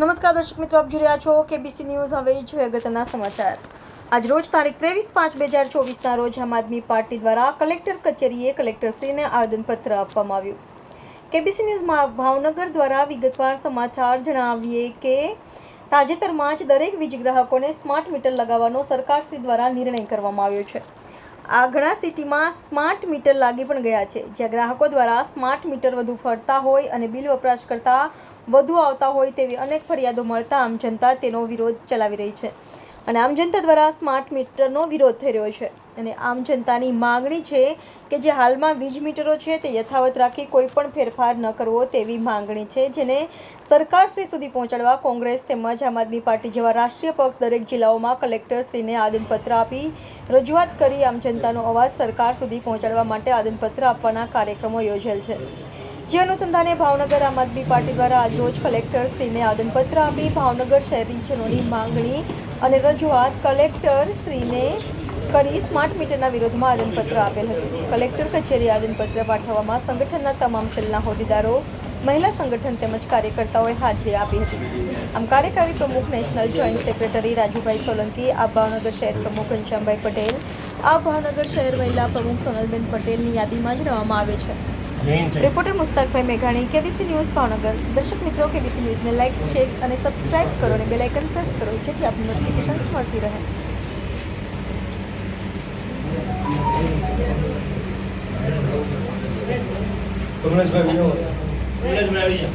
નમસ્કાર દર્શક મિત્રો, આપ જોઈ રહ્યા છો કેબીસી ન્યૂઝ હવે જોઈએ અગત્યના સમાચાર. આજ રોજ તારીખ ત્રેવીસ પાંચ બે હજાર ચોવીસના રોજ આમ આદમી પાર્ટી દ્વારા કલેક્ટર કચેરીએ કલેક્ટરશ્રીને આવેદનપત્ર આપવામાં આવ્યું. કેબીસી ન્યૂઝમાં ભાવનગર દ્વારા વિગતવાર સમાચાર જણાવીએ કે, તાજેતરમાં જ દરેક વીજ ગ્રાહકોને સ્માર્ટ મીટર લગાવવાનો સરકારશ્રી દ્વારા નિર્ણય કરવામાં આવ્યો છે. આ ઘણા સિટીમાં સ્માર્ટ મીટર લાગી પણ ગયા છે. જ્યાં ગ્રાહકો દ્વારા સ્માર્ટ મીટર વધુ ફરતા હોય અને બિલ વપરાશ કરતા વધુ આવતા હોય તેવી અનેક ફરિયાદો મળતા આમ જનતા તેનો વિરોધ ચલાવી રહી છે. અને આમ જનતા દ્વારા સ્માર્ટ મીટરનો વિરોધ થઈ રહ્યો છે. અને આમ જનતાની માંગણી છે કે જે હાલમાં વીજ મીટરો છે તે યથાવત રાખી કોઈ પણ ફેરફાર ન કરવો તેવી માંગણી છે, જેને સરકારશ્રી સુધી પહોંચાડવા કોંગ્રેસ તેમજ આમ આદમી પાર્ટી જેવા રાષ્ટ્રીય પક્ષ દરેક જિલ્લાઓમાં કલેક્ટરશ્રીને આદનપત્ર આપી રજૂઆત કરી આમ જનતાનો અવાજ સરકાર સુધી પહોંચાડવા માટે આદનપત્ર આપવાના કાર્યક્રમો યોજેલ છે. જે અનુસંધાને ભાવનગર આમ આદમી પાર્ટી દ્વારા આજરોજ કલેક્ટર શ્રીને આવેદનપત્ર આપી ભાવનગર શહેરીજનોની માંગણી અને રજૂઆત કલેક્ટર શ્રીને કરી સ્માર્ટ મીટરના વિરોધમાં આવેદનપત્ર આપેલ હતું. કલેક્ટર કચેરી આવેદનપત્ર પાઠવવામાં સંગઠનના તમામ સેલના હોદ્દેદારો, મહિલા સંગઠન તેમજ કાર્યકર્તાઓએ હાજરી આપી હતી. આમ કાર્યકારી પ્રમુખ, national joint secretary Rajubhai Solanki, આ ભાવનગર શહેર પ્રમુખ ઘનશ્યામભાઈ પટેલ, આ ભાવનગર શહેર મહિલા પ્રમુખ સોનલબેન પટેલની યાદીમાં જણાવવામાં આવે છે. રિપોર્ટર મુસ્તાકભાઈ મેઘાણી કેબીસી ન્યૂઝ ભાવનગર દર્શક મિત્રો કેબીસી ન્યૂઝને લાઇક શેર અને સબસ્ક્રાઇબ કરો અને બેલ આઇકન પ્રેસ કરો જેથી આપને નોટિફિકેશન મળતી રહે. કમલેશભાઈ વિનો કમલેશભાઈ આવી જાઓ.